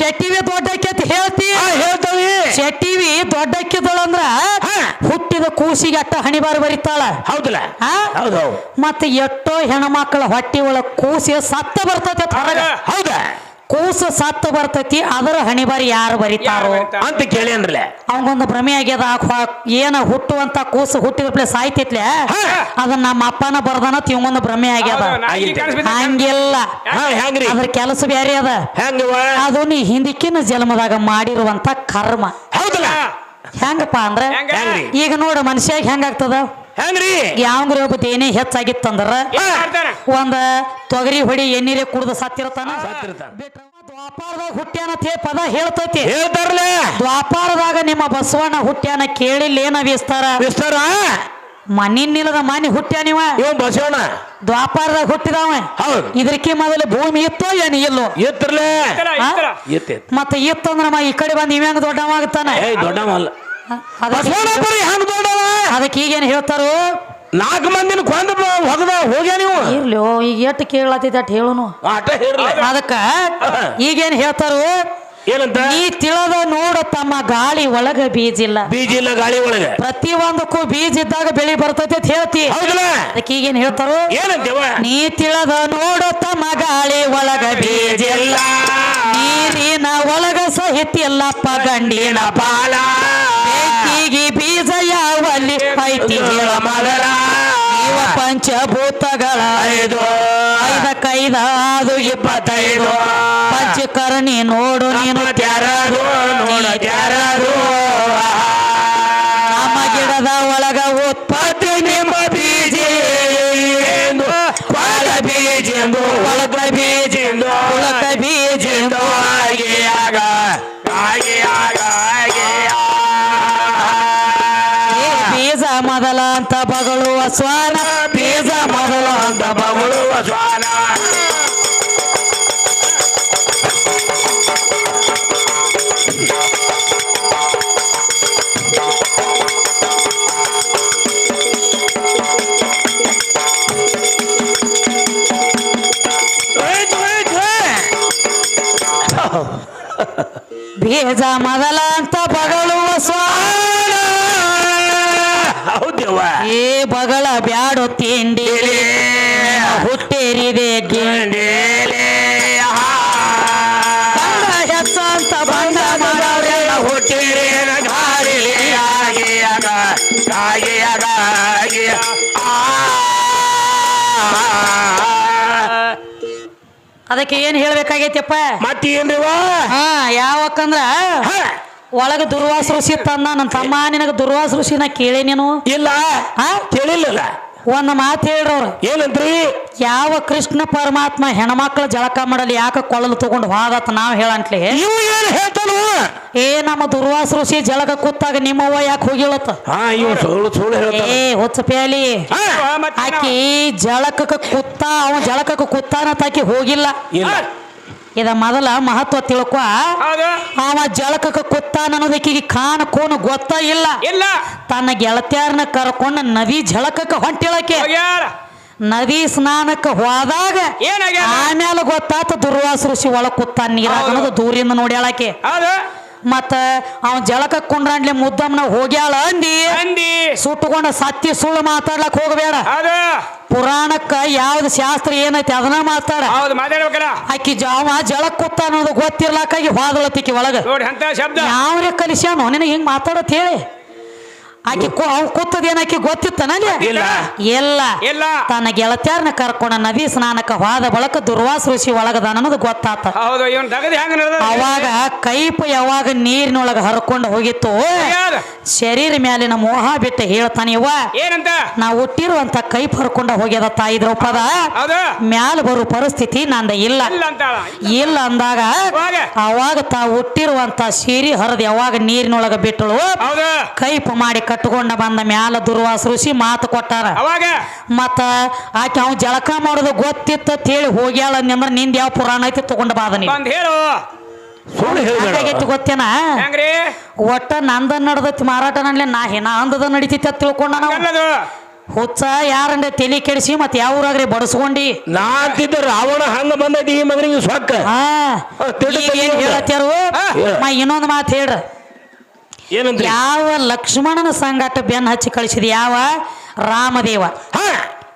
ಶೆಟ್ಟಿವಿ ದೊಡ್ಡಕ್ಕೆ ಅಂತ ಹೇಳ್ತಿ? ಹಾ ಶೆಟ್ಟಿವಿ ಅಂದ್ರ ಹುಟ್ಟಿದ ಕೂಸಿಗೆ ಅಟ್ಟ ಹಣಿಬಾರ ಬರಿತಾಳ. ಹೌದಲ್ಲ? ಹೌದು ಮತ್ತೆ ಎಷ್ಟೋ ಹೆಣ್ಮಕ್ಳ ಹೊಟ್ಟಿ ಒಳಗ ಕೂಸಿ ಸತ್ತ ಬರ್ತೈತಿ. ಹೌದಾ? ಕೂಸು ಸತ್ತು ಬರ್ತೈತಿ ಅದರ ಹಣಿಬಾರಿ ಯಾರು ಬರಿತಾರೋ? ಅಂತ ಕೇಳಿ ಅವಂಗೊಂದು ಭ್ರಮೆ ಆಗ್ಯದ ಏನ ಹುಟ್ಟುವಂತ ಕೂಸು ಹುಟ್ಟಿದ ಪ್ಲೇ ಸಾಯ್ತಿತ್ಲೆ. ಅದನ್ನ ನಮ್ಮ ಅಪ್ಪನ ಬರ್ದನ ತಿಂಗೊಂದು ಭ್ರಮೆ ಆಗ್ಯದ. ಹಂಗಿಲ್ಲ. ಹಾ ಹೆಂಗ್ರಿ ಅದ್ರ ಕೆಲಸ ಬೇರೆ ಅದ. ಅದು ನೀ ಹಿಂದಿಕ್ಕಿನ ಜನ್ಮದಾಗ ಮಾಡಿರುವಂತ ಕರ್ಮ. ಹೌದಲ್ಲ? ಹೆಂಗಪ್ಪ ಅಂದ್ರೆ? ಈಗ ನೋಡ ಮನುಷ್ಯಾಗ ಹೆಂಗಾಗ್ತದ? ಹೆಂಗ್ರಿ ಯಾವಂಗ್ರಿ ಒಬ್ಬ ಏನೇ ಹೆಚ್ಚಾಗಿತ್ತಂದ್ರ ಒಂದ ತೊಗರಿ ಹೊಡಿ ಎಣ್ಣೀರೆ ಕುಡ್ದು ಸತ್ತಿರತಾನ? ಸತ್ತಿರ್ತಾನ. ದ್ವಾಪಾರದಾಗ ಹುಟ್ಟ್ಯಾನ ತೇ ಪದ ಹೇಳ್ತೈತಿ. ಹೇಳ್ತಾರಲ್ಲ. ದ್ವಾಪಾರದಾಗ ನಿಮ್ಮ ಬಸವಣ್ಣ ಹುಟ್ಟ್ಯಾನ ಕೇಳಿಲ್ಲ ಏನ ವಿಸ್ತಾರ ವಿಸ್ತಾರ ಮನಿನ್ನಿಲ್ಲದ ಮನೆ ಹುಟ್ಟ್ಯಾನಿವ ಇವ? ಬಸವಣ್ಣ. ದ್ವಾಪಾರದಾಗ ಹುಟ್ಟಿದವ? ಹೌದು. ಇದಕ್ಕೆ ಮೊದಲು ಭೂಮಿ ಇತ್ತೋ ಏನು ಇಲ್ಲೋ? ಎತ್ತರ್ಲೆ? ಎತ್ತ ಮತ್ತೆ ಇತ್ತಂದ್ರ ಮ ಈ ಕಡೆ ಬಂದು ಇವ್ಯಾಂಗ ದೊಡ್ಡವಾಗ್ತಾನ ಏ ದೊಡ್ಡವಲ್ಲ ಬಸವಣ್ಣ ಬರೀ ಹಂಗ ದೊಡ್ಡವ? ಅದಕ್ಕೆ ಈಗೇನ್ ಹೇಳ್ತಾರು? ನಾಲ್ಕು ಮಂದಿನ ಕೊಂದ ಹೊಗದ ಹೋಗ್ಯ ನೀವು? ಇರ್ಲಿ ಈಗ ಎಷ್ಟು ಕೇಳತ್ತಿದ್ದ ಅಟ್ ಹೇಳುನು. ಆಟ ಹೇರ್ಲ. ಅದಕ್ಕ ಈಗೇನ್ ಹೇಳ್ತಾರು? ಏನಂತ? ನೀ ತಿಳದ ನೋಡು ತಮ್ಮ ಗಾಳಿ ಒಳಗ ಬೀಜಿಲ್ಲ. ಬೀಜ ಇಲ್ಲ ಗಾಳಿ ಒಳಗೆ. ಪ್ರತಿ ಒಂದಕ್ಕೂ ಬೀಜ ಇದ್ದಾಗ ಬೆಳಿ ಬರ್ತೈತಿ ಅಂತ ಹೇಳ್ತಿ. ಹೌದಲ್ಲ? ಅದಕ್ಕೆ ಈಗೇನ್ ಹೇಳ್ತಾರು? ಏನಂತೇವ ನೀ ತಿಳದ ನೋಡು ತಮ್ಮ ಗಾಳಿ ಒಳಗ ಬೀಜಿಲ್ಲ. ನೀರಿನ ಒಳಗ ಸಹಿತಿ ಎಲ್ಲಪ್ಪ ಗಂಡಿನ ಬಾಲ ಬೀಜ ಐತಿ ಹೇಳ ಮೊದಲ ಪಂಚಭೂತಗಳ ಐದು. ಐದಕ್ಕೈದ ಅದು ಇಪ್ಪತ್ತೈದು. ಪಂಚಕರ್ಣಿ ನೋಡು ನೀನು. ತ್ಯಾರದು ನೋಡ ತ್ಯಾರದು ಮೊದಲ ಅಂತ ಬಗಳುವ ಸ್ವಾನ ಬೀಜ ಮೊದಲ ಅಂತ ಬಗಳುವ ಸ್ವಾನ ಬೇಜ ಮೊದಲ ಅಂತ ಬಗಳುವ ಸ್ವಾನ ಹೌದವ್ವ ಏ ಬಗಳ ಬ್ಯಾಡು ತಿಂಡಿ. ಹುಟ್ಟೇರಿದೆ ಗಿಂಡಿ ಬಂದ ಹುಟ್ಟಿರೇನ ಅದಕ್ಕೆ ಏನ್ ಹೇಳ್ಬೇಕಾಗೈತಪ್ಪ? ಮತ್ತೇನ್ರಿವ? ಹಾ ಯಾವಕ್ಕಂದ್ರ? ಒಳಗ ದುರ್ವಾಸ ಋಷಿ ತಂದ ನನ್ನ ತಮ್ಮ ನಿನಗ ದುರ್ವಾಸ ನಾ ಕೇಳಿ ನೀನು? ಇಲ್ಲ. ಕೇಳಿಲ್ಲ ಒಂದ್ ಮಾತು ಹೇಳ್ರವ್ರು ಏನಂತ್ರಿ ಯಾವ ಕೃಷ್ಣ ಪರಮಾತ್ಮ ಹೆಣ್ಮಕ್ಳ ಜಳಕ ಮಾಡಲಿ ಯಾಕ ಕೊಳಲು ತಗೊಂಡು ಹೋಗತ್ತ ನಾವ್ ಹೇಳಂತ್ಲಿ? ಏ ನಮ್ಮ ದುರ್ವಾಸ ಋಷಿ ಜಳಕ ಕೂತಾಗ ನಿಮ್ಮವ್ವ ಯಾಕೆ ಹೋಗಿಳತ್ತ? ಏ ಹುಚ್ಚ ಪ್ಯಾಲಿ. ಹಾ, ಆಕಿ ಜಳಕಕ್ಕೆ ಕುತ್ತ ಅವ ಜಳಕಕ್ಕೆ ಕುತ್ತಾನ ತಾಕಿ ಹೋಗಿಲ್ಲ. ಇಲ್ಲ. ಇದ ಮೊದಲ ಮಹತ್ವ ತಿಳ್ಕೊ. ಅವ ಜಳಕಕ್ಕೆ ಕುತ್ತಾನ ಅನ್ನೋದಕ್ಕೆ ಕಾನ ಕೋನು ಗೊತ್ತ ಇಲ್ಲ. ಇಲ್ಲ. ತನ್ನ ಗೆಳತಿಯರನ್ನ ಕರ್ಕೊಂಡು ನದಿ ಜಳಕಕ್ಕೆ ಹೊಂಟಿಳಕ್ಕೆ. ನದಿ ಸ್ನಾನಕ್ಕೆ ಹೋದಾಗ ಆಮೇಲೆ ಗೊತ್ತಾತ ದುರ್ವಾಸ ಋಷಿ ಒಳಗೆ ಕುತ್ತಾನ ನೀರಾಗ ದೂರಿಂದ ನೋಡ್ಯಾಳಕ್ಕೆ. ಮತ್ತ ಅವ ಜಳಕ ಕುಂಡ್ರಾಂಡ್ಲಿ ಮುದ್ದಮ್ಮನ ಹೋಗ್ಯಾಳ ಅಂದಿ. ಅಂದಿ. ಸುಟ್ಟುಕೊಂಡ ಸತ್ಯ ಸುಳ್ಳು ಮಾತಾಡ್ಲಕ್ ಹೋಗಬೇಡ. ಹೌದು. ಪುರಾಣಕ್ಕ ಯಾವ್ದು ಶಾಸ್ತ್ರ ಏನೈತಿ ಅದನ್ನ ಮಾತಾಡ. ಹೌದು ಮಾತಾಡ್ಬೇಕಲ್ಲ. ಆಕಿ ಜಾವ ಜಳಕ್ ಕುತ್ತ ಅನ್ನೋದು ಗೊತ್ತಿರ್ಲಾಕಾಗಿ ಹೋದಳತಿಕಿ ಒಳಗ. ನೋಡಿ ಅಂತ ಶಬ್ದ. ಯಾವ್ರೆ ಕಲಿಸ್ಯಾನೋ ನಿನಗೆ ಹಿಂಗ್ ಮಾತಾಡತ್ ಹೇಳಿ. ಆಕಿ ಕು- ಅವ್ನ್ ಕೂತದೇನ ಆಕೆ ಗೊತ್ತಿತ್ತ ಇಲ್ಲ. ಎಲ್ಲ ಇಲ್ಲ. ತನ್ನ ಗೆಳತ್ಯಾರನ್ನ ಕರ್ಕೊಂಡ ನದಿ ಸ್ನಾನಕ್ಕ ಹೋದ ಬಳಕ ದುರ್ವಾಸ ಋಷಿ ಒಳಗದ ಅನ್ನೋದು ಗೊತ್ತಾತ. ಅವಾಗ ಕೈಪ ಯಾವಾಗ ನೀರಿನೊಳಗ ಹರ್ಕೊಂಡು ಹೋಗಿತ್ತು ಶರೀರ ಮ್ಯಾಲಿನ ಮೋಹ ಬಿಟ್ಟು ಹೇಳ್ತಾನೆ ಇವ. ಏನಂತ? ನಾ ಹುಟ್ಟಿರುವಂತ ಕೈಪ್ ಹರ್ಕೊಂಡ ಹೋಗ್ಯದ ತಾಯಿ ದ್ರೌಪದ. ಮ್ಯಾಲ ಬರೋ ಪರಿಸ್ಥಿತಿ ನಂದ ಇಲ್ಲ. ಇಲ್ಲ ಅಂದಾಗ ಅವಾಗ? ತಾ ಹುಟ್ಟಿರುವಂತ ಸೀರಿ ಹರದ ಯಾವಾಗ ನೀರಿನೊಳಗ ಬಿಟ್ಟಳು ಕೈಪ್ ಮಾಡಿ ಕಟ್ಕೊಂಡ ಬಂದ ಮ್ಯಾಲ ದುರ್ವಾಸ ಋಷಿ ಮಾತು ಕೊಟ್ಟಾರ. ಅವಾಗ? ಮತ್ತ ಆಕೆ ಅವ್ ಜಳಕ ಮಾಡೋದು ಗೊತ್ತಿತ್ತ ಹೇಳಿ ಹೋಗ್ಯಾಳ ಅಂದ್ರ ನಿಂದ ಯಾವ ಪುರಾಣ ಐತಿ ತಗೊಂಡ ಬಾದ ನೀ ಹೇಳು ಗೊತ್ತೇನ? ಹೆಂಗ್ರಿ? ಒಟ್ಟ ನಂದ ನಡ್ದೈತಿ ಮಾರಾಟ ನಡ್ಲಿ ನಾ ಹೆ ಅಂದದ ನಡಿತೈತಿ ಅಂತ ತಿಳ್ಕೊಂಡ ನಾವು. ಹುಚ್ಚ ಯಾರಂದ್ರೆ ತಲೆ ಕೆಡಿಸಿ ಮತ್ತೆ ಯಾವ ಊರಾಗ್ರಿ ಬಡಸ್ಕೊಂಡಿ? ರಾವಣ ಹಂಗ ಬಂದೈತಿ ಈ ಮಗನಿಗೆ ಸೊಕ್ಕ. ಹಾ ಹಾ, ತಿಳ್ದು ಈಗ ಹೇಳತ್ಯಾರು? ಮಾ ಇನ್ನೊಂದು ಮಾತು ಹೇಳ್ರ. ಏನಂದ್ರಿ? ಯಾವ ಲಕ್ಷ್ಮಣನ ಸಂಗಾಟ ಬೆನ್ನ ಹಚ್ಚಿ ಕಳಿಸಿದ ಯಾವ? ರಾಮದೇವ.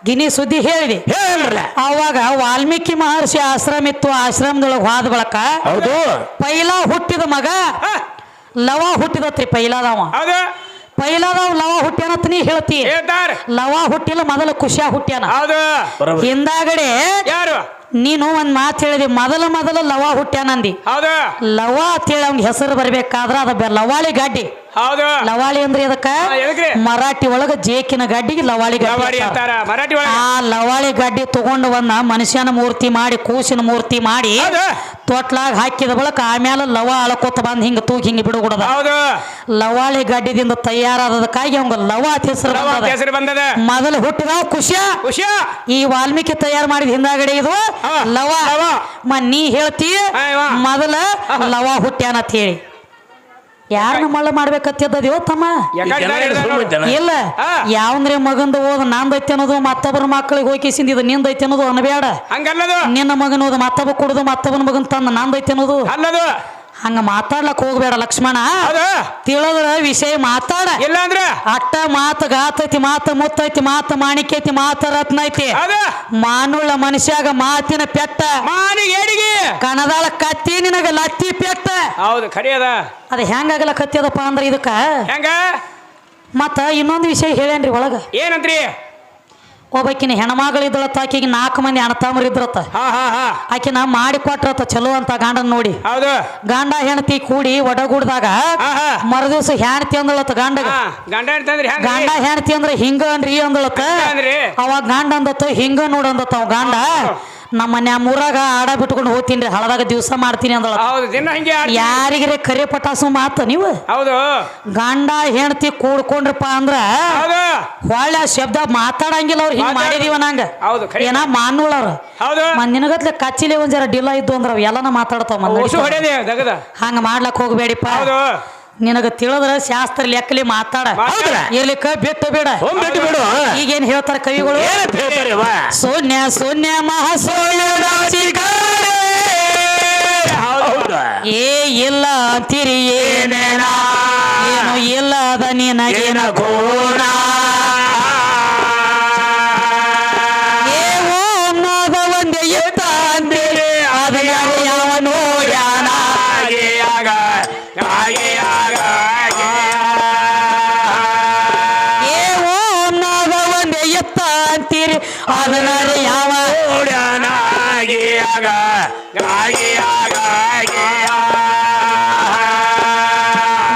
ಗಿನಿ ಸುದ್ದಿ ಹೇಳಿದೆ. ಹೇಳ್ರ ಅವಾಗ ವಾಲ್ಮೀಕಿ ಮಹರ್ಷಿ ಆಶ್ರಮ ಇತ್ತು ಆಶ್ರಮದೊಳಗೆ ಹೋದ ಬಳಕ ಹೌದು. ಪೈಲಾ ಹುಟ್ಟಿದ ಮಗ ಲವ ಹುಟ್ಟಿದತ್ರಿ ಪೈಲಾದವ. ಪೈಲಾದವ ಲವ ಹುಟ್ಟ್ಯಾನತ್ ನೀ ಹೇಳ್ತಿ. ಲವ ಹುಟ್ಟಿಲ್ಲ ಮೊದಲು ಖುಷಿಯ ಹುಟ್ಟ್ಯಾನ. ಹಿಂದಾಗಡೆ ಯಾರು? ನೀನು ಒಂದ್ ಮಾತು ಹೇಳಿದ್ವಿ ಮೊದಲ ಮೊದಲ ಲವ ಹುಟ್ಟ್ಯಾನಂದಿ. ಲವ ಲವ ಅಂತೇಳಿ ಅವ್ನ ಹೆಸರು ಬರ್ಬೇಕಾದ್ರ ಅದ ಲವಾಳಿ ಗಡ್ಡಿ. ಹೌದು. ಲವಾಳಿ ಅಂದ್ರೆ ಅದಕ್ಕ ಎದಕ್ರಿ? ಮರಾಠಿ ಒಳಗ ಜೇಕಿನ ಗಡ್ಡಿಗೆ ಲವಾಳಿ ಲವಾಡಿ ಗಡ್ಡಿ ಅಂತಾರ. ಅಂತಾರ ಮರಾಠಿ ಒಳಗ. ಆ ಲವಾಳಿ ಗಡ್ಡಿ ತಗೊಂಡು ಬಂದ ಮನುಷ್ಯನ ಮೂರ್ತಿ ಮಾಡಿ ಕೂಸಿನ ಮೂರ್ತಿ ಮಾಡಿ ಹೌದು. ತೊಟ್ಲಾಗ ಹಾಕಿದ ಬಳಕ ಆಮೇಲೆ ಲವ ಅಳಕೋತ ಬಂದ್ ಹಿಂಗ ತೂಗಿ ಹಿಂಗ ಬಿಡುಗುಡದ ಹೌದು. ಲವಾಳಿ ಗಡ್ಡಿದಿಂದ ತಯಾರಾದದಕ್ಕಾಗಿ ಅವಂಗ ಲವ ಅಂತ ಹೆಸರು ಅಂತ ಬಂದದ. ಹೆಸರು ಬಂದದ. ಮೊದಲು ಹುಟ್ಟಿದ ಖುಷಿಯ? ಖುಷಿಯ. ಈ ವಾಲ್ಮೀಕಿ ತಯಾರು ಮಾಡಿದ ಹಿಂದಾಗಡೆ ಇದು ಹಾ, ಲವ. ಲವ. ಮ ನೀ ಹೇಳ್ತಿ ಹಾ, ಇವ. ಮೊದಲ ಲವ ಹುಟ್ಟ್ಯಾನ ಅಂತ ಹೇಳಿ. ಯಾರನ್ನ ಮಳ್ಳ ಮಾಡ್ಬೇಕತ್ತದ ತಮ್ಮ? ಇಲ್ಲ. ಯಾವಂದ್ರೆ ಮಗಂದು ಓದ ನಂದೈತಿ ಅನ್ನೋದು ಮತ್ತೊಬ್ಬರ ಮಕ್ಕಳಿಗೆ ಹೋಗಿಸಿಂದ ಇದು ನಿಂದೈತಿ ಅನ್ನೋದು ಅನ್ಬೇಡ ಹಂಗಲ್ಲದು. ನಿನ್ನ ಮಗನ ಓದ ಮತ್ತೊಬ್ಬ ಕುಡುದು ಮತ್ತೊಬ್ಬನ ಮಗನ್ ತಂದ ನಂದೈತಿ ಅನ್ನೋದು. ಅಲ್ಲದು. ಹಂಗ ಮಾತಾಡ್ಲಕ್ ಹೋಗ್ಬೇಡ ಲಕ್ಷ್ಮಣ. ತಿಳಿದ್ರ ವಿಷಯ ಮಾತಾಡ. ಇಲ್ಲ ಅಂದ್ರ? ಅಟ್ಟ ಮಾತು ಗಾತೈತಿ ಮಾತು ಮುತ್ತೈತಿ ಮಾತು ಮಾಣಿಕ್ಯೈತಿ ಮಾತ ರತ್ನ ಐತಿ ಮಾನುಳ್ಳ ಮನುಷ್ಯಾಗ ಮಾತಿನ ಪೆಟ್ಟ. ಮಾನಿಗೆ ಕಣದಾಳ ಕತ್ತಿ ನಿನಗ ಲತ್ತಿ ಪೆಟ್ಟ. ಹೌದು ಕರಿಯದ ಅದ. ಹೆಂಗಾಗಲ ಕತ್ತಿಯದಪ್ಪ ಅಂದ್ರೆ ಇದಕ್ಕ. ಹೆಂಗ? ಮತ್ತ ಇನ್ನೊಂದು ವಿಷಯ ಹೇಳೇನ್ರಿ ಒಳಗ. ಏನಂತ್ರಿ? ಒಬ್ಬಾಕಿನ ಹೆಣ್ಮಗಳಿದ್ದಳತ್ತ ಆಕೆಗೆ ನಾಲ್ಕು ಮಂದಿ ಅಣ್ಣತಾಮ್ರ ಇದ್ರತ್ತ. ಹಾ ನಾ ಮಾಡಿ ಕೊಟ್ರತ ಚಲೋ ಅಂತ ಗಂಡನ್ ನೋಡಿ. ಗಾಂಡ ಹೆಂಡತಿ ಕೂಡಿ ಒಡಗೂಡ್ದಾಗ ಮರದಿವ್ಸ ಹೆಣ್ತಿ ಅಂದಳತ್ತ ಗಾಂಡ ಗಾಂಡ ಹೆಣತಿ ಅಂದ್ರೆ ಹೆಂಗ ಹೆಣ್ತಿ ಅಂದ್ರ ಅಂದಳತ್ತ ಅಂದ್ರಿ ಅವಾಗ ಗಂಡ ಅಂದತ್ತ ಹಿಂಗ ನೋಡಂದತ್ತ ಅವ ಗಂಡ. ನಮ್ಮ ಮನ್ಯಾ ಮೂರಾಗ ಆಡ ಬಿಟ್ಕೊಂಡು ಹೋಗ್ತೀನಿ ಹಳದಾಗ ದಿವಸ ಮಾಡ್ತೀನಿ ಅಂದಳ ಹೌದು ದಿನ ಹಿಂಗೆ ಆಡ್ತೀವಿ. ಯಾರಿಗರೆ ಕರೆ ಪಟಾಸು ಮಾತ ನೀವು? ಹೌದು. ಗಂಡ ಹೆಂಡತಿ ಕೂಡ್ಕೊಂಡ್ರಪ್ಪ ಅಂದ್ರ ಹೌದು. ಹೊಳ್ಳ ಶಬ್ದ ಮಾತಾಡಂಗಿಲ್ಲ ಅವ್ರು ಹಿಂಗ್ ಮಾತಾಡ- ಮಾಡಿದೀವ ನಂಗ. ಹೌದು ಖರಿ ಏನ ಮಾನ್ವಳವ್ರ ಹೌದು. ನಿನಗತ್ಲೆ ಕಚ್ಚಿಲೆ ಒಂದ್ ಜರ ಡಿಲ್ಲ ಇದ್ದು ಅಂದ್ರ ಅವ್ ಎಲ್ಲಾನ ಮಾತಾಡ್ತಾವ ಹೊಸು ಹೊಡೆದೆ ದಗದ. ಹಂಗ ಮಾಡ್ಲಕ್ ಹೋಗ್ಬೇಡಿಪ್ಪ. ಹೌದು. ನಿನಗ ತಿಳಿದ್ರ ಶಾಸ್ತ್ರ ಲೆಕ್ಕಲಿ ಮಾತಾಡ. ಮಾತಾಡ. ಇರ್ಲಿಕ್ಕ ಬಿಟ್ಟು ಬಿಡ. ಬಿಟ್ಟು ಬಿಡು. ಈಗೇನ್ ಹೇಳ್ತಾರ ಕವಿಗಳು? ಏನಂತ ಹೇಳ್ತಾರೆ ವಾ ಶೂನ್ಯ ಶೂನ್ಯ ಮಹಾಶೂನ್ಯ ಹೌದು. ಏ ಇಲ್ಲ ಅಂತೀರಿ ಏನೇನ? ಏನು ಇಲ್ಲದ ನಿನಗೇನ ಕೋಣ ಅಂತೀರಿ ಅದನ್ನ ಯಾವ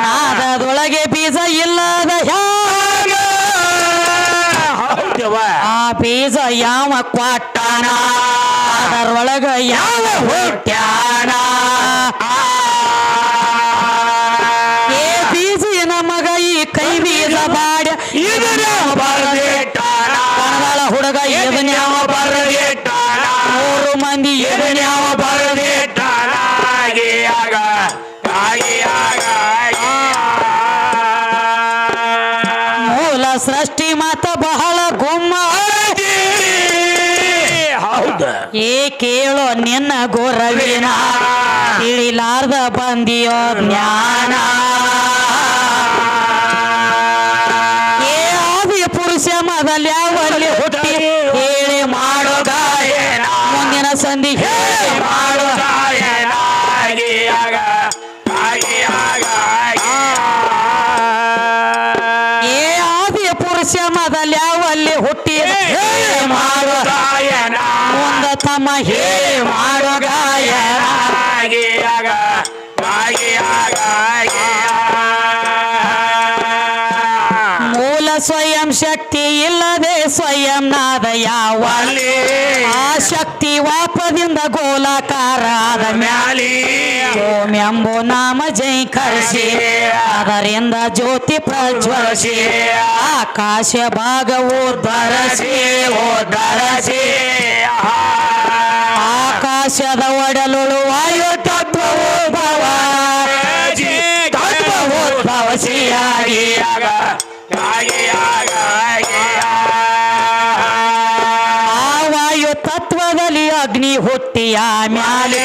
ನಾದದೊಳಗೆ ಬೀಜ ಇಲ್ಲದ ಹ್ಯಾಗ ಆ ಬೀಜ ಯಾವ ಕ್ವಾಟಾನ ಅದರೊಳಗ ಕಣದಾಳ ಬರದೆ ಮೂರು ಮಂದಿ ಇದನ್ನ ಯಾವ ಮೂಲ ಸೃಷ್ಟಿ ಮಾತ ಬಹಳ ಗುಮ್ಮ. ಹೌದು. ಏ ಕೇಳೋ ನಿನ್ನ ಗೋರವಿನ? ತಿಳಿಲಾರ್ದ ಬಂದಿಯೋ ಜ್ಞಾನ. ಸಂಧಿ ಏ ಆದಿ ಪುರುಷ ಮೊದಲ ಯಾವಲ್ಲಿ ಹುಟ್ಟಿ ಮುಂದ ತಮ್ಮ ಹೇ ಮಾಡೋ ಮೂಲ ಸ್ವಯಂ ಶಕ್ತಿ ಇಲ್ಲದೆ ಸ್ವಯಂ ನಾದ ಯಾವ? ಆ ಶಕ್ತಿ ವಾಪದಿಂದ ಗೋಲಾಕಾರ ಆದ ಮ್ಯಾಲಿ. ಎಂಬು ನಾಮ ಜೈ ಜೈಕರಿಸಿ ಅದರಿಂದ ಜ್ಯೋತಿ ಪ್ರಜ್ವಲಿಸಿ. ಆಕಾಶ ಭಾಗವು ಧರಸಿ ಓ ಧರಸಿ ಆಕಾಶದ ಒಡಲುಳು ವಾಯು ಅಗ್ನಿ ಹುಟ್ಟಿಯ ಮ್ಯಾಲೆ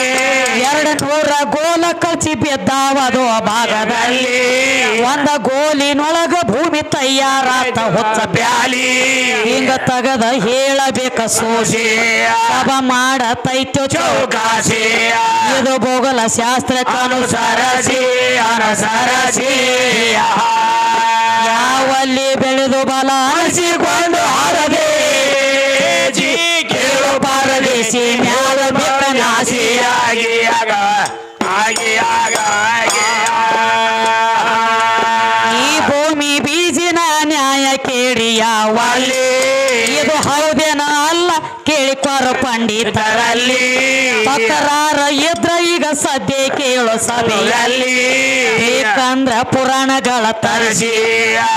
ಎರಡು ನೂರ ಗೋಲ ಕಚ್ಚಿ ಬಿದ್ದಾವದು ಭಾಗದಲ್ಲಿ. ಒಂದ ಗೋಲಿನೊಳಗ ಭೂಮಿ ತಯಾರಾತ ಹೊತ್ತ ಬ್ಯಾಲಿ ಹಿಂಗ ತಗದ ಹೇಳಬೇಕ ಸೋಸಿ ಸಭ ಮಾಡತೈತ್ಯೋ ಚೌಕಾಸಿ ಇದು ಭೂಗೋಳ ಶಾಸ್ತ್ರಕ್ಕನುಸಾರಸಿ ಅನುಸರಸಿ. ಯಾವಲ್ಲಿ ಬೆಳೆದು ಬಲ ಅನಿಸಿಕೊಂಡು ಹರದೆ ಈ ಭೂಮಿ ಬೀಜಿನ ನ್ಯಾಯ ಕೇಳಿ ಯಾವ ಅಲ್ಲಿ? ಇದು ಹೌದೇನ ಅಲ್ಲ ಕೇಳಿಕೊರ ಪಂಡಿತರಲ್ಲಿ ತಕರಾರ ಇದ್ರ ಈಗ ಸದ್ಯ ಕೇಳೋ ಸಭೆಯಲ್ಲಿ ಬೇಕಂದ್ರ ಪುರಾಣಗಳ ತರಿಸಿ.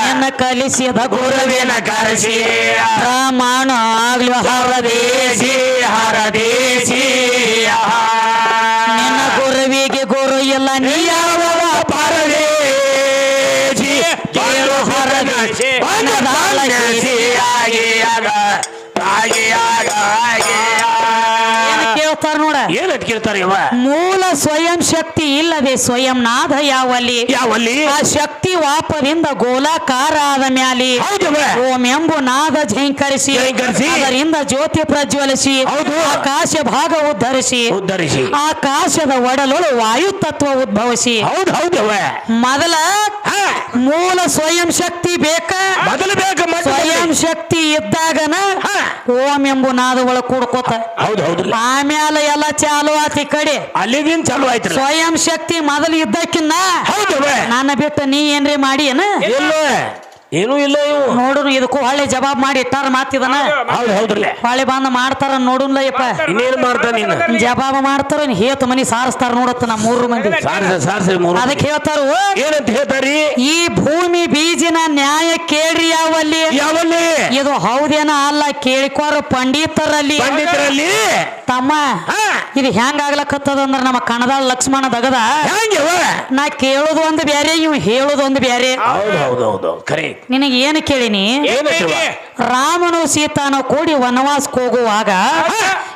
ನನ್ನ ಕಲಿಸಿದ ಗುರುವಿನ ಕರೆಸಿ ಪ್ರಮಾಣ ಆಗ್ಲಿ ಹರದೇಶಿ ಹರದೇಸಿ ನಿನ್ನ ಗುರುವಿಗೆ ಗುರು ಇಲ್ಲ ನೀ ಯಾವ ಪರದೇಶಿ ಕೇಳ್ತಾರ ಇವ? ಮೂಲ ಸ್ವಯಂ ಶಕ್ತಿ ಇಲ್ಲದೆ ಸ್ವಯಂ ನಾದ ಯಾವಲ್ಲಿ? ಯಾವಲ್ಲಿ? ಆ ಶಕ್ತಿ ವಾಪದಿಂದ ಗೋಲಾಕಾರ ಆದ ಮ್ಯಾಲಿ ಹೌದವ ಓಂ ಎಂಬು ನಾದ ಝಂಕರಿಸಿ ಝೇಂಕರಿಸಿ, ಅದರಿಂದ ಜ್ಯೋತಿ ಪ್ರಜ್ವಲಿಸಿ ಹೌದು. ಆಕಾಶ ಭಾಗ ಉದ್ಧರಿಸಿ ಉದ್ಧರಿಸಿ. ಆಕಾಶದ ಒಡಲೊಳು ವಾಯು ತತ್ವ ಉದ್ಭವಿಸಿ. ಹೌದು ಹೌದವ ಮೊದಲ ಮೂಲ ಸ್ವಯಂ ಶಕ್ತಿ ಬೇಕ? ಮೊದಲು ಬೇಕ ಸ್ವಯಂ ಶಕ್ತಿ ಇದ್ದಾಗನ ಹಾ. ಓಂ ಎಂಬು ನಾದಗಳು ಕೂಡ್ಕೋತ. ಹೌದು ಹೌದು ಆಮ್ಯಾಲ ಎಲ್ಲ ಚಾಲು ಆತಿ ಕಡೆ. ಅಲ್ಲಿಗಿನ್ ಚಾಲು ಆಯ್ತು ಸ್ವಯಂ ಶಕ್ತಿ ಮೊದಲು ಇದ್ದಕ್ಕಿನ್ನ ಹೌದು ನನ್ನ ಬಿಟ್ಟು ನೀ ಏನ್ರಿ ಮಾಡಿ ಏನ ಇಲ್ಲ ಏನೂ ಇಲ್ಲ ಇವು. ನೋಡುನು ಇದಕ್ಕೂ ಹೊಳ್ಳೆ ಜವಾಬ್ ಮಾಡಿ ಇಟ್ಟಾರ ಮಾತಿದನ ಹೌದು ಹೌದ್ರಲ್ಲ. ಹೊಳ್ಳಿ ಬಂದ ಮಾಡ್ತಾರ ನೋಡುನ್ಲ ಯಪ್ಪ ಇನ್ನೇನು ಮಾಡ್ತಾನ ನೀನು? ಜವಾಬ ಮಾಡ್ತಾರ ಇನ್ ಹೇತ್ ಮನಿ ಸಾರಸ್ತಾರ ನೋಡತ್ತ ನಮ್ಮ ಮೂರು ಮಂದಿ. ಸಾರ್ಸ ಸಾರ್ಸ ಮೂರು ಅದಕ್ಕೆ ಹೇಳ್ತಾರ ಏನಂತ ಹೇಳ್ತಾರಿ? ಈ ಭೂಮಿ ಬೀಜಿನ ನ್ಯಾಯ ಕೇಳ್ರಿ ಯಾವಲ್ಲಿ? ಯಾವಲ್ಲಿ? ಇದು ಹೌದೇನ ಅಲ್ಲ ಕೇಳಿಕೋರ ಪಂಡಿತರಲ್ಲಿ. ಪಂಡಿತರಲ್ಲಿ? ತಮ್ಮ ಹಾ. ಇದು ಹೆಂಗ್ ಆಗ್ಲಕತ್ತದ ಅಂದ್ರ ನಮ್ಮ ಕಣದಾಳ ಲಕ್ಷ್ಮಣ ದಗದ. ನಾ ಕೇಳೋದು ಒಂದು ಬ್ಯಾರೆ ಇವ್ ಹೇಳೋದು ಒಂದು ಬ್ಯಾರೆ. ಹೌದು ಹೌದು ಹೌದು ಖರೆ ನಿನಗೆ ಏನು ಕೇಳಿನಿ ಏನಂತವ ರಾಮನು ಸೀತಾನು ಕೂಡಿ ವನವಾಸಕ್ಕೆ ಹೋಗುವಾಗ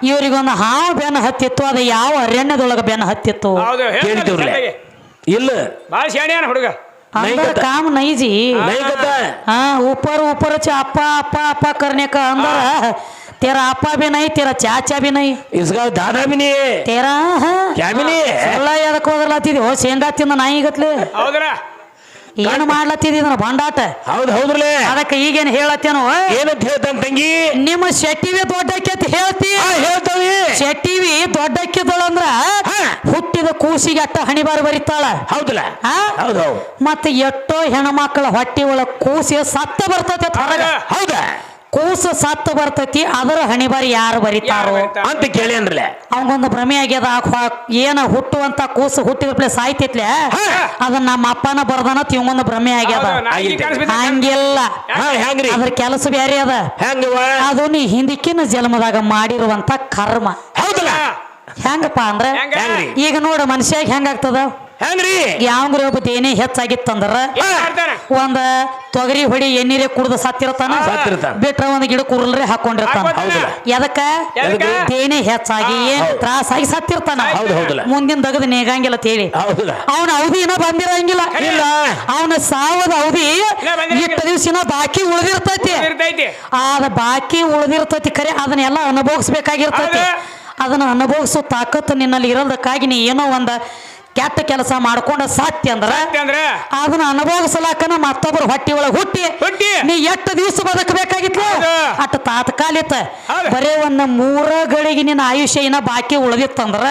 ಇವರಿಗೊಂದು ಹಾವು ಬೆನ್ನ ಹತ್ತಿತ್ತು ಅದು ಯಾವ ಅರಣ್ಯದೊಳಗ ಬೆನ್ನ ಹತ್ತಿತ್ತು ಹೌದು ಕೇಳಿದವ್ರಲ್ಲ ಇಲ್ಲ ಭಾಳ ಶಾಣ್ಯಾನ ಹುಡುಗ ಅಂದ್ರ ನೈಗತ. ಕಾಮ್ ನೈಜಿ ನೈಗತ ಹಾ ऊपर ऊपर च अप्पा अप्पा अप्पा करने का अंदर तेरा अप्पा भी नहीं तेरा चाचा भी नहीं इसका दादा भी नहीं है तेरा हाँ क्या भी नहीं है ಎಲ್ಲ ಎದಕ್ ಹೋಗಲತ್ತಿದ್ವಿ ಓ ಶೇಂಗಾ ತಿಂದ ನಾಯಿಗತ್ಲೆ ಹೌದ್ರ ಏನು ಮಾಡ್ಲತ್ತಿದ್ದ ಬಂಡಾಟ ಹೌದು ಹೌದ್ರಲ್ಲೇ. ಅದಕ್ಕೆ ಈಗೇನ್ ಹೇಳತ್ತೇನು ಏನಂತ ಹೇಳ್ತಾನ ತಂಗಿ? ನಿಮ್ಮ ಶೆಟ್ಟಿವಿ ದೊಡ್ಡಕ್ಕೆ ಹೇಳ್ತಿ. ಹೇಳ್ತೀವಿ ಹೇಳ್ತಾವಿ ಶೆಟ್ಟಿವಿ ದೊಡ್ಡಕ್ಕೆ ಹಾ. ಹುಟ್ಟಿದ ಕೂಸಿಗೆ ಅಟ್ಟ ಹಣಿಬಾರ ಬರಿತಾಳ. ಹೌದಲ್ಲ? ಹೌದು ಮತ್ತೆ ಎಷ್ಟೋ ಹೆಣ್ಮಕ್ಳ ಹೊಟ್ಟಿ ಒಳಗ ಕೂಸಿ ಸತ್ತ ಬರ್ತತೆ ಹೌದಾ? ಸತ್ತ ಬರ್ತೈತಿ ಅದರ ಹಣಿಬಾರಿ ಯಾರು ಬರಿತಾರೋ? ಅಂತ ಕೇಳಿ ಅಂದ್ರಲ್ಲ ಅವಂಗೊಂದು ಭ್ರಮೆ ಆಗ್ಯದ ಏನ ಹುಟ್ಟುವಂತ ಕೂಸು ಹುಟ್ಟಿದ ಪ್ಲೇ ಸಾಯ್ತಿತ್ಲೆ. ಅದನ್ನ ನಮ್ಮ ಅಪ್ಪನ ಬರ್ದನ ತಿಂಗೊಂದು ಭ್ರಮೆ ಆಗ್ಯದ. ಹಂಗಿಲ್ಲ. ಹಾ ಹೆಂಗ್ರಿ? ಅದ್ರ ಕೆಲಸ ಬೇರೆ ಅದ. ಅದು ನೀ ಹಿಂದಿಕ್ಕಿನ ಜನ್ಮದಾಗ ಮಾಡಿರುವಂತ ಕರ್ಮ. ಹೌದಲ್ಲ. ಹೆಂಗಪ್ಪ ಅಂದ್ರೆ? ಈಗ ನೋಡ ಮನುಷ್ಯಾಗ ಹೆಂಗಾಗ್ತದ? ಹೆಂಗ್ರಿ? ಯಾವ ಒಬ್ಬ ಏನೇ ಹೆಚ್ಚಾಗಿತ್ತಂದ್ರ ಒಂದ ತೊಗರಿ ಹೊಡಿ ಎಣ್ಣೀರೆ ಕುಡ್ದು ಸತ್ತಿರ್ತಾನ? ಸತ್ತಿರ್ತಾನ. ಬಿಟ್ರ ಒಂದ್ ಗಿಡ ಕುರ್ಲ್ರೆ ಹಾಕೊಂಡಿರ್ತಾನ. ಹೌದಿಲ್ಲ. ಎದಕ್ಕ? ಎದಕ್ಕ? ತೇನೆ ಹೆಚ್ಚಾಗಿ ಏನ್. ತ್ರಾಸಾಗಿ ಸತ್ತಿರ್ತಾನ? ಹೌದು ಹೌದಲ್ಲ. ಮುಂದಿನ ದಗದ ನೇಗಂಗಿಲ್ಲ ತೇಳಿ. ಹೌದಲ್ಲ. ಅವನ ಅವಧಿ ಏನೋ ಬಂದಿರಂಗಿಲ್ಲ. ಇಲ್ಲ. ಅವನ ಸಾವದ ಅವಧಿ ಬಂದಿರಂಗಿಲ್ಲ. ಇಟ್ಟ ದಿವ್ಸಿನ ಬಾಕಿ ಉಳಿದಿರ್ತೈತಿ. ಆದ ಬಾಕಿ ಉಳಿದಿರ್ತೈತಿ ಖರೆ ಅದನ್ನೆಲ್ಲ ಅನುಭವಿಸ್ಬೇಕಾಗಿರ್ತೈತಿ ಹೌದು. ಅದನ್ನ ಅನುಭವಿಸೋ ತಾಕತ್ತು ನಿನ್ನಲ್ಲಿ ಇರೋದಕ್ಕಾಗಿ ನೀ ಏನೋ ಒಂದ ಕೆಟ್ಟ ಕೆಲಸ ಮಾಡ್ಕೊಂಡ ಸಾತ್ಯಂದ್ರ ಅಂದ್ರೆ ಅದನ್ನ ಅನುಭವಿಸಲಾಕನ ಮತ್ತೊಬ್ಬರ ಹೊಟ್ಟಿ ಒಳಗೆ ಹುಟ್ಟಿ ಹುಟ್ಟಿ. ನೀ ಎಷ್ಟು ದಿವಸ ಬದುಕಬೇಕಾಗಿತ್ತು ಬೇಕಾಗಿತ್ತು ಅಟ್ ತಾತ್ಕಾಲಿತ. ಬರೇ ಒಂದ್ ಮೂರ ಗಳಿಗೆ ನಿನ್ನ ಆಯುಷ್ಯ ಏನ ಬಾಕಿ ಉಳಿದಿತ್ತಂದ್ರ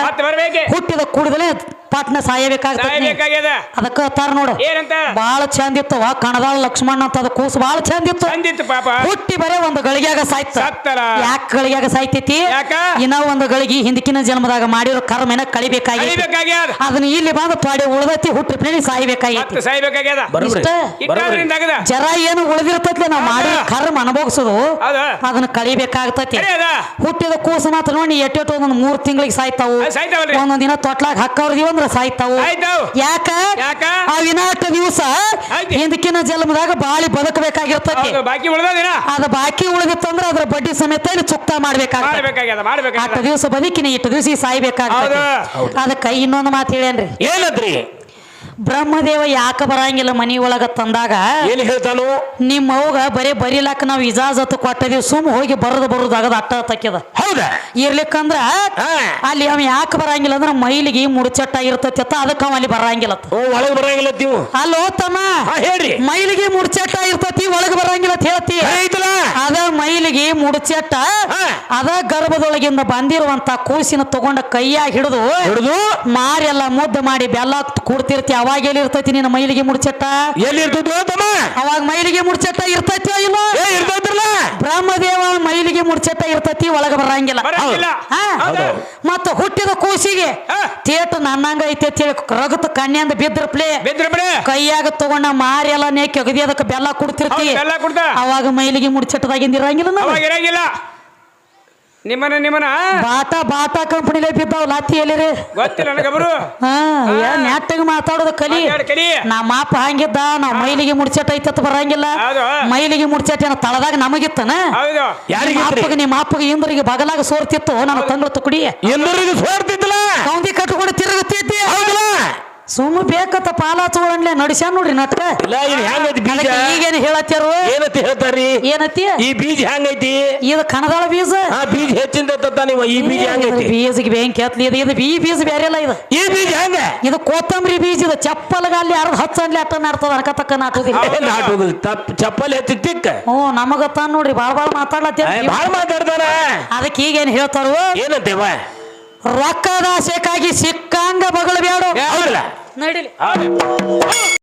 ಹುಟ್ಟಿದ ಕೂಡದಲೇ ಪಟ್ನ ಸಾಯಬೇಕಾಗ್ತದೆ ಸಾಯ್ಬೇಕಾಗ್ಯದ? ಅದಕ್ಕ ಅತ್ತಾರ ನೋಡು. ಏನಂತ? ಬಾಳ ಚಂದ ಇತ್ತವ ಕಣದಾಳ ಲಕ್ಷ್ಮಣ ಅಂತ ಅದ ಕೂಸು ಬಾಳ ಚಂದ ಇತ್ತು. ಚಂದಿತ್ತು ಪಾಪ. ಹುಟ್ಟಿ ಬರೇ ಒಂದು ಗಳಿಗ್ಯಾಗ ಸಾಯ್ತ. ಯಾಕ ಗಳಿಗ್ಯಾಗ ಸಾಯ್ತೈತಿ? ಯಾಕ? ಇನ್ನ ಒಂದು ಗಳಿಗೆ ಹಿಂದಕಿನ ಜನ್ಮದಾಗ ಮಾಡಿರೋ ಕರ್ಮೇನ ಕಳಿಬೇಕಾಗಿ ಅದನ್ನ ಇಲ್ಲಿ ಬಂದು ತೊಡೆ ಉಳ್ದೈತಿ ಹುಟ್ಟಿ ಪ್ರೇಣಿ ಸಾಯ್ಬೇಕಾಗೈತಿ. ಮತ್ತೆ ಸಾಯ್ಬೇಕಾಗ್ಯದ? ಬರೋಬ್ರಿ ಇಷ್ಟ? ಇಟ್ಟಾದ್ರಿಂದ ಆಗದ? ಜರ ಏನು ಉಳಿದಿರ್ತೈತಿ ನಾವು ಮಾಡಿ ಕರ್ಮ ಅನುಭವಿಸೋದು ಹೌದು. ಅದನ್ನ ಕಳಿಬೇಕಾಗ್ತೈತಿ. ಸರಿ ಅದ. ಹುಟ್ಟಿದ ಕೂಸು ಮಾತ್ರ ನೋಡಿ ಎಟ್ಟೆಟ್ಟು ಒಂದೊಂದು ಮೂರ್ ತಿಂಗಳಿಗೆ ಸಾಯ್ತಾವು. ಅದ್ ಸಾಯ್ತಾವಲ್ರಿ. ಒಂದೊಂದ್ ದಿನ ತೊಟ್ಲಾಗ ಹಾಕವ್ರದಿ ಒಂದ್ ಅಂದ್ರ ಸಾಯ್ತಾವು. ಆಯ್ತಾವು. ಯಾಕ? ಯಾಕ? ಆ ವಿನಾಟ ದಿವಸ ಐತಿ. ಹಿಂದಕಿನ ಜನ್ಮದಾಗ ಬಾಳಿ ಬದುಕಬೇಕಾಗಿರ್ತತಿ. ಹೌದು ಬಾಕಿ ಉಳ್ದದಿನ? ಅದ ಬಾಕಿ ಉಳಿದಿತ್ತಂದ್ರ ಅದ್ರ ಬಡ್ಡಿ ಸಮೇತ ಇಲ್ಲಿ ಚುಕ್ತಾ ಮಾಡ್ಬೇಕಾಗ್ತದೆ. ಮಾಡ್ಬೇಕಾಗ್ಯದ ಮಾಡ್ಬೇಕಾಗ್ಯದ. ದಿವಸ ಬದುಕಿನ ಇಟ್ಟು ದಿವಸ ಸಾಯ್ಬೇಕಾಗ್ತದೆ ಹೌದು. ಅದಕ್ಕ ಇನ್ನೊಂದು ಮಾತು ಹೇಳೇನ್ರಿ ಏನಂತ್ರಿ ಬ್ರಹ್ಮದೇವ ಯಾಕ ಬರಂಗಿಲ್ಲ ಮನಿ ಒಳಗ ತಂದಾಗ? ಏನ್ ಹೇಳ್ತಾನು? ನಿಮ್ಮ ಅವ್ಗ ಬರೀ ಬರಿಲಾಕ ನಾವು ಇಜಾಜತ್ ಕೊಟ್ಟದೀವಿ ಸುಮ್ ಹೋಗಿ ಬರದ್ ಬರುದು ಆಗದ ಅಟ್ಟ ತಕ್ಕದ ಹೌದಾ? ಇರ್ಲಿಕ್ಕಂದ್ರ. ಅಲ್ಲಿ ಅವ ಯಾಕೆ ಬರಂಗಿಲ್ಲ ಅಂದ್ರ ಮೈಲಿಗೆ ಮುಡ್ಚಟ್ಟ ಇರ್ತತಿ ಅತ್ತ ಅದಕ್ಕ ಅವ ಅಲ್ಲಿ ಬರಂಗಿಲ್ಲ ಒಳಗ್ ಬರಂಗಿಲ್ಲ ನೀವು? ಅಲ್ಲೋ ತಮ್ಮ ಹೇಳ್ರಿ. ಮೈಲಿಗೆ ಮುಡ್ಚಟ್ಟ ಇರ್ತತಿ ಒಳಗ್ ಬರಂಗಿಲ್ಲ ಅಂತ ಹೇಳ್ತಿ. ಅದ ಮೈಲಿಗೆ ಮುಡ್ಚಟ್ಟ ಅದ ಗರ್ಭದೊಳಗಿಂದ ಬಂದಿರುವಂತ ಕೂಸಿನ ತಗೊಂಡ ಕೈಯಾಗ ಹಿಡಿದು ಹಿಡಿದು? ಮಾರೆಲ್ಲ ಮುದ್ದು ಮಾಡಿ ಬೆಲ್ಲ ಕೂಡ್ತಿರ್ತಿ ಅವಾಗ ಎಲ್ಲಿರ್ತೈತಿ ನಿನ್ನ ಮೈಲಿಗೆ ಮುಡ್ಚಟ್ಟ? ಎಲ್ಲಿ ಇರ್ತದ ತಮ್ಮ ಅವಾಗ ಮೈಲಿಗೆ ಮುಡ್ಚಟ್ಟ ಇರ್ತೈತಿ ಇಲ್ಲ? ಏ ಇರ್ತೈತ್ರಲ್ಲ ಬ್ರಹ್ಮದೇವ ಮೈಲಿಗೆ ಮುಡ್ಚಟ್ಟ ಇರ್ತೈತಿ ಒಳಗೆ ಬರಂಗಿಲ್ಲ. ಮತ್ತು ಹುಟ್ಟಿದ ಕೂಸಿಗೆ. ತೇಟ ನನ್ನಂಗ ಐತೆ ಅಂತ ಹೇಳಿ ರಗತ ಕಣ್ಣಿಂದ ಬಿದ್ರ ಪ್ಲೇ ಕೈಯಾಗ ತಗೊಂಡ ಮಾರಿ ಎಲ್ಲ ನೇಕಿ ಅಗದಿ ಅದಕ್ಕೆ ಬೆಲ್ಲ ಕುಡ್ತಿರ್ತಿ. ಅವಾಗ ಮೈಲಿಗೆ ಮುಡ್ಚಟ್ಟದಾಗಿಂದ ಇರಂಗಿಲ್ಲ. ನಿಮ್ಮನ ನಿಮ್ಮನ? ಬಾಟಾ ಬಾಟಾ ಕಂಪನಿಲೇ ಬಿದ್ದಾವ್ ಲಾತಿ ಎಲ್ಲಿರಿ? ಗೊತ್ತಿಲ್ಲ ನನಗಬರು ಹಾ ನೆಟ್ಟಗೆ ಮಾತಾಡೋದು ಕಲಿ? ಕಲಿ. ನಮ್ಮ ಅಪ್ಪ ಹಂಗಿದ್ದ ನಾವ್ ಮೈಲಿಗೆ ಮುಡ್ಚಟ್ ಐತತ್ ಬರಂಗಿಲ್ಲ. ಹೌದು. ಮೈಲಿಗೆ ಮುಡ್ಚಟ್ಟ ಏನ ತಳದಾಗ ನಮಗಿತ್ತನ? ಅಪ್ಪಗೆ ನಿಮ್ಮ ಅಪ್ಪಗೆ ಇಂದ್ರಿಗೆ ಬಗಲಾಗ ಸೋರ್ತಿತ್ತು ನನ್ನ ತಂಗಳ ತುಕಡಿ. ಇಂದ್ರಿಗೆ ಸೋರ್ತಿದ್ದಲ್ಲ? ಕೌಂದಿ ಕಟ್ಕೊಂಡು ತಿರುಗುತ್ತಿದ್ದೆ ಹೌದಲ್ಲ? ಸುಮ್ಮ ಬೇಕತ್ತ ಪಾಲಾಚುಗಳನ್ಲೆ ನಡಿಸ್ಯಾನ ನೋಡ್ರಿ ನಾಟಕ? ಇಲ್ಲ ಇದು ಹೆಂಗೈತಿ ಬೀಜ? ಈಗೇನ್ ಹೇಳತ್ಯಾರು ಏನಂತ ಹೇಳ್ತಾರ್ರಿ? ಏನತ್ತಿ? ಈ ಬೀಜ ಹೆಂಗೈತಿ ಇದು ಕಣದಾಳ ಬೀಜ? ಆ ಬೀಜ ಹೆಚ್ಚಿಂದ ತತ್ತ ನೀವು ಈ ಬೀಜ ಹೆಂಗೈತಿ ಬೀಜಗೆ ಬೆಂಕಿ ಹತ್ಲಿ ಇದು ಇದು ಈ ಬೀಜ ಬೇರೆ ಇಲ್ಲ ಇದು. ಈ ಬೀಜ ಹೆಂಗ ಇದು ಕೊತ್ತಂಬರಿ ಬೀಜ ಇದು ಚಪ್ಪಲ್ಗ ಅಲ್ಲಿ ಯಾರು ಹಚ್ಚನ್ಲಿ ಅಟ್ಟ ನಾಡ್ತದ ಅನ್ಕತಕ್ಕ ನಾಟುದಿಲ್ಲ. ತಪ್ಪ ಚಪ್ಪಲ್ ಎತ್ತಿ ತಿಕ್ಕ ಹ್ಞೂ ನಮಗತ್ತ ನೋಡ್ರಿ ಬಾಳ ಬಾಳ ಮಾತಾಡ್ಲತ್ತೇವ್ ಏ, ಭಾಳ ಮಾತಾಡ್ತಾನ ಅದಕ್ಕೆ ಈಗೇನ್ ಹೇಳ್ತಾರು? ಏನಂತೇವ ರೊಕ್ಕದ ಆಸೆಕ್ಕಾಗಿ ಸಿಕ್ಕಂಗ ಬಗಳು ಬೇಡ ನಡಿಲಿ.